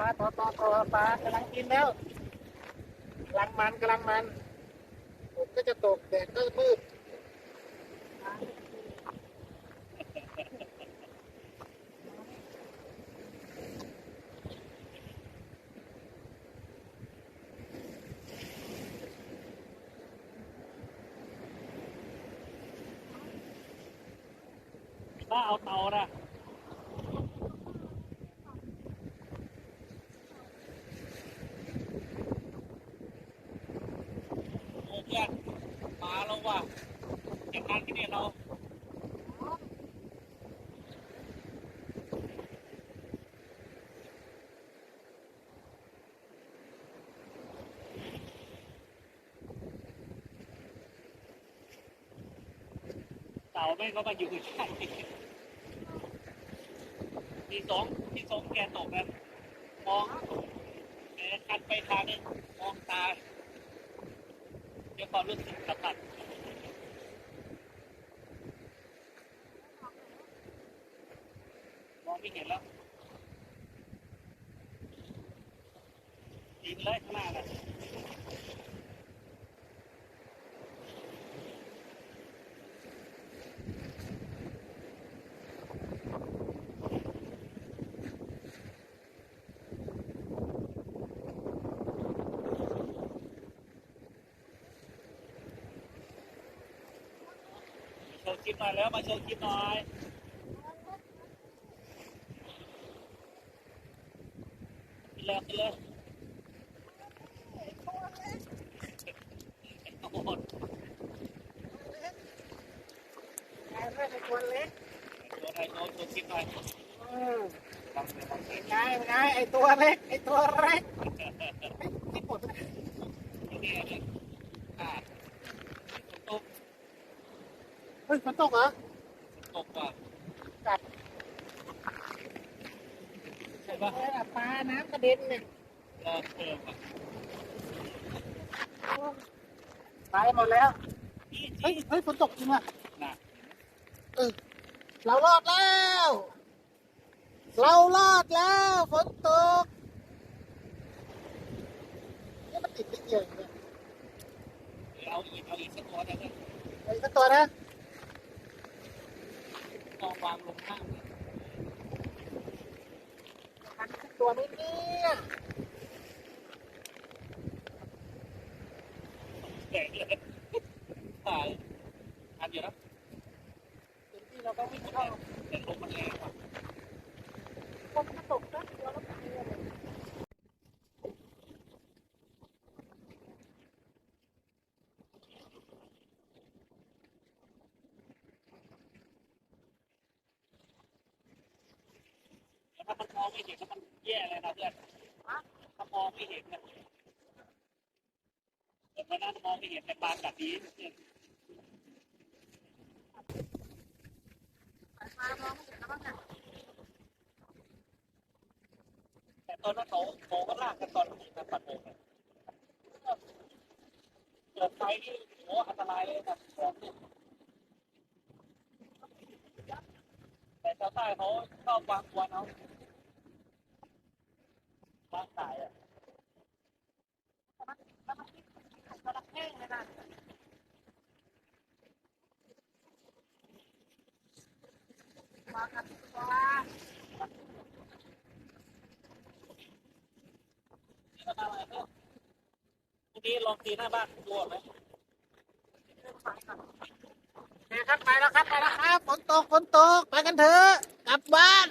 ปลาต่อต่อต่อปลากำลังกินแล้วกำลังมันกำลังมันฝนก็จะตกแดดก็มืดถ้าเอาเตาละ โอ้เพื่อนมาแล้วว่ะจากนั้นที่นี่เราเต่าแม่ก็มาอยู่ใช่ที่สองที่สองแกตกนะมองแกคันไปทางนึงมองตา เดี๋ยความรู้สึกสัมผัสมองไม่เห็นแล้วยินเลยข้างหน้าน่ะ ว์คลิปหน่อยแล้วมาโชว์คลิปหน่อยขึ้นเลยขึ้นเลยโอ้โหไอ้เพื่อนไอ้ตัวเล็กตัวไทยโชว์โชว์คลิปหน่อยอืมไงไงไอ้ตัวเล็กไอ้ตัวเล็กที่ปวดตรงนี้เลยอ่าตก เฮ้ยฝนตกเหรอตกว่ะกัดใช่ปะเออปลาน้ำกระเด็นเนี่ยเออเออว่ะไปหมดแล้วนี่เฮ้ยเฮ้ยฝนตกจริงว่ะน่ะเรารอดแล้ว เรารอดแล้วฝนตกนี่มันติดนิดเดียวเองเนี่ยเอาอีกเอาอีกสักตัวหนึงนะไอ้สักตัวนะ ลองวางลงข้างเลยมันสักตัวไหม่เนี่ยแข็งเลยตายอันเดียวนะเต็มที่เราก็วิ่งเข้าแต่ลมมันแรงว่ะ ฝนก็ตกนะเราก็ไปเลย แล้ว ถ้ามันมองไม่เห็นแล้วมันแย่เลยนะเพื่อนถ้ามองไม่เห็นนะแต่วันนั้นมองไม่เห็นแต่ปลากัดดีเพื่อนมามองไม่เห็นแล้วบ้างเนี่ยแต่ตอนนั้นเขาเขาก็ลากกันตอนที่มันปัดโป่งเกิดไฟนี่โอ้อันตรายเลยครับของนี่แต่ชาวใต้เขาชอบวางตัวเอา บ้านตายอะแต่มันมันคิดมันแห้น่ะมากับว่านี่ก็ตาอะไรเพื่อนเมื่อกี้ลองตีหน้าบ้านตัวไหมเคครับไปแล้วครับไปแล้วครับฝนตกฝนตกไปกันเถอะกลับบ้าน